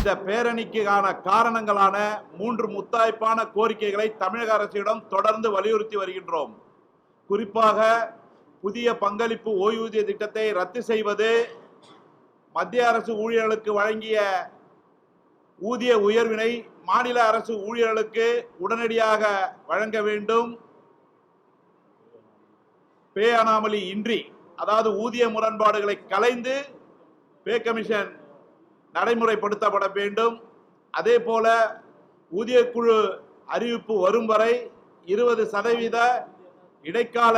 இந்த பேரணிக்கான காரணங்களான மூன்று முத்தாய்ப்பான கோரிக்கைகளை தமிழக அரசிடம் தொடர்ந்து வலியுறுத்தி வருகின்றோம். குறிப்பாக புதிய பங்களிப்பு ஓய்வூதிய திட்டத்தை ரத்து செய்வது மத்திய அரசு ஊழியர்களுக்கு வழங்கிய ஊதிய உயர்வினை மாநில அரசு ஊழியர்களுக்கு உடனடியாக வழங்க வேண்டும். பே அனாமலி இன்றி அதாவது ஊதிய முரண்பாடுகளை கலைந்து பே கமிஷன் நடைமுறைப்படுத்தப்பட வேண்டும். அதே போல ஊதிய குழு அறிவிப்பு வரும் வரை இருபது சதவீத இடைக்கால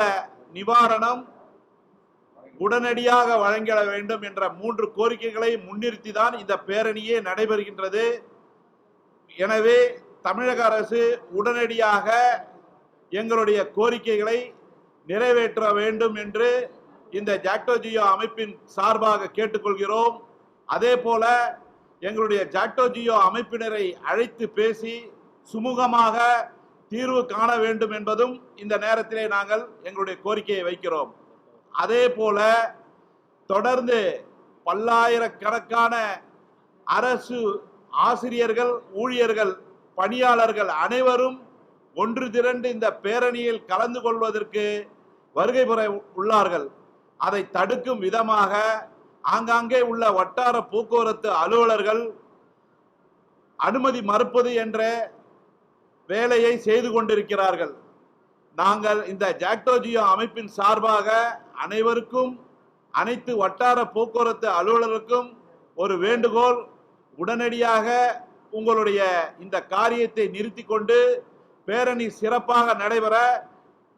நிவாரணம் உடனடியாக வழங்கிட வேண்டும் என்ற மூன்று கோரிக்கைகளை முன்னிறுத்தி தான் இந்த பேரணியே நடைபெறுகின்றது. எனவே தமிழக அரசு உடனடியாக எங்களுடைய கோரிக்கைகளை நிறைவேற்ற வேண்டும் என்று இந்த ஜாக்டோஜியோ அமைப்பின் சார்பாக கேட்டுக்கொள்கிறோம். அதே போல எங்களுடைய ஜாக்டோ ஜியோ அமைப்பினரை அழைத்து பேசி சுமூகமாக தீர்வு காண வேண்டும் என்பதும் இந்த நேரத்திலே நாங்கள் எங்களுடைய கோரிக்கையை வைக்கிறோம். அதே போல தொடர்ந்து பல்லாயிரக்கணக்கான அரசு ஆசிரியர்கள் ஊழியர்கள் பணியாளர்கள் அனைவரும் ஒன்று திரண்டு இந்த பேரணியில் கலந்து கொள்வதற்கு வருகை புற உள்ளார்கள். அதை தடுக்கும் விதமாக ஆங்காங்கே உள்ள வட்டார போக்குவரத்து அலுவலர்கள் அனுமதி மறுப்பது என்ற வேலையை செய்து கொண்டிருக்கிறார்கள். நாங்கள் இந்த ஜாக்டோஜியோ அமைப்பின் சார்பாக அனைவருக்கும் அனைத்து வட்டார போக்குவரத்து அலுவலருக்கும் ஒரு வேண்டுகோள் உடனடியாக உங்களுடைய இந்த காரியத்தை நிறுத்தி கொண்டு பேரணி சிறப்பாக நடைபெற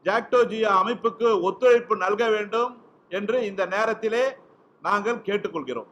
ஜாக்டோஜியோ அமைப்புக்கு ஒத்துழைப்பு நல்க வேண்டும் என்று இந்த நேரத்திலே நாங்கள் கேட்டுக்கொள்கிறோம்.